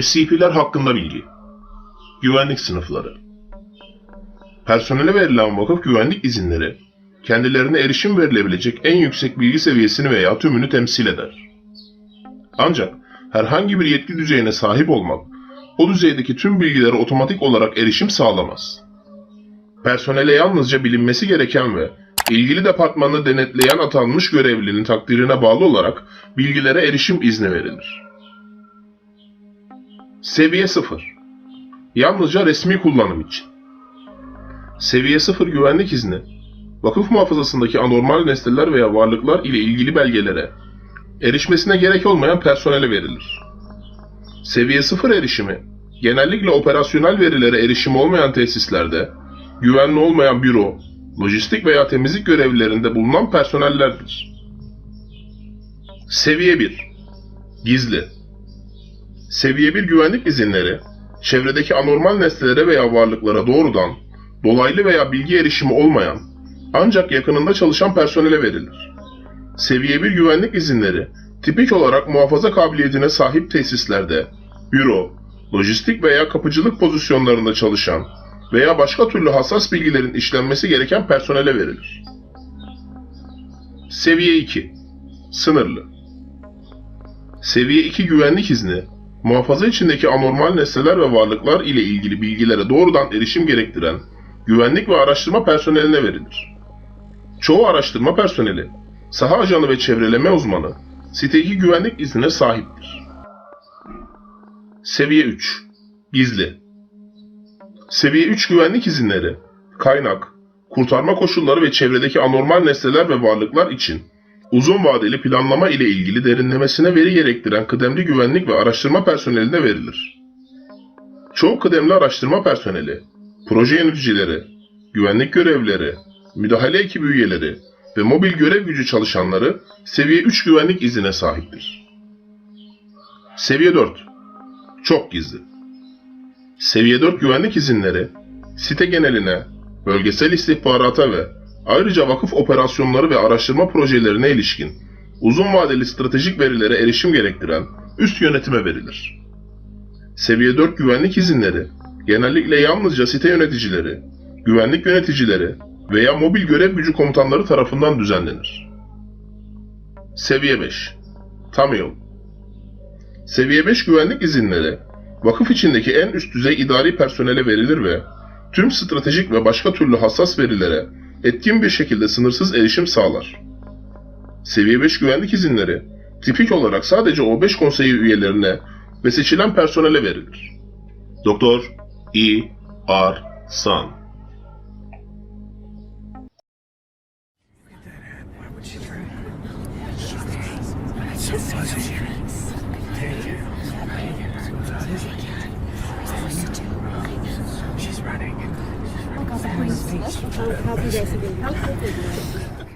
SCP'ler hakkında bilgi. Güvenlik sınıfları. Personele verilen vakıf güvenlik izinleri, kendilerine erişim verilebilecek en yüksek bilgi seviyesini veya tümünü temsil eder. Ancak herhangi bir yetki düzeyine sahip olmak, o düzeydeki tüm bilgilere otomatik olarak erişim sağlamaz. Personele yalnızca bilinmesi gereken ve ilgili departmanı denetleyen atanmış görevlinin takdirine bağlı olarak bilgilere erişim izni verilir. Seviye 0 Yalnızca resmi kullanım için. Seviye 0 güvenlik izni, vakıf muhafazasındaki anormal nesneler veya varlıklar ile ilgili belgelere, erişmesine gerek olmayan personele verilir. Seviye 0 erişimi, genellikle operasyonel verilere erişim olmayan tesislerde, güvenli olmayan büro, lojistik veya temizlik görevlilerinde bulunan personellerdir. Seviye 1 Gizli Seviye 1 güvenlik izinleri, çevredeki anormal nesnelere veya varlıklara doğrudan, dolaylı veya bilgi erişimi olmayan, ancak yakınında çalışan personele verilir. Seviye 1 güvenlik izinleri, tipik olarak muhafaza kabiliyetine sahip tesislerde, büro, lojistik veya kapıcılık pozisyonlarında çalışan veya başka türlü hassas bilgilerin işlenmesi gereken personele verilir. Seviye 2 Sınırlı Seviye 2 güvenlik izni, muhafaza içindeki anormal nesneler ve varlıklar ile ilgili bilgilere doğrudan erişim gerektiren güvenlik ve araştırma personeline verilir. Çoğu araştırma personeli, saha ajanı ve çevreleme uzmanı, siteki güvenlik iznine sahiptir. Seviye 3 Gizli Seviye 3 güvenlik izinleri, kaynak, kurtarma koşulları ve çevredeki anormal nesneler ve varlıklar için uzun vadeli planlama ile ilgili derinlemesine veri gerektiren kıdemli güvenlik ve araştırma personeline verilir. Çoğu kıdemli araştırma personeli, proje yöneticileri, güvenlik görevlileri, müdahale ekibi üyeleri ve mobil görev gücü çalışanları seviye 3 güvenlik izine sahiptir. Seviye 4 Çok gizli Seviye 4 güvenlik izinleri, site geneline, bölgesel istihbarata ve ayrıca vakıf operasyonları ve araştırma projelerine ilişkin uzun vadeli stratejik verilere erişim gerektiren üst yönetime verilir. Seviye 4 güvenlik izinleri genellikle yalnızca site yöneticileri, güvenlik yöneticileri veya mobil görev gücü komutanları tarafından düzenlenir. Seviye 5 Tam yol Seviye 5 güvenlik izinleri vakıf içindeki en üst düzey idari personele verilir ve tüm stratejik ve başka türlü hassas verilere etkin bir şekilde sınırsız erişim sağlar. Seviye 5 güvenlik izinleri tipik olarak sadece O5 konseyi üyelerine ve seçilen personele verilir. Doktor E. R. San She's How, how do you guys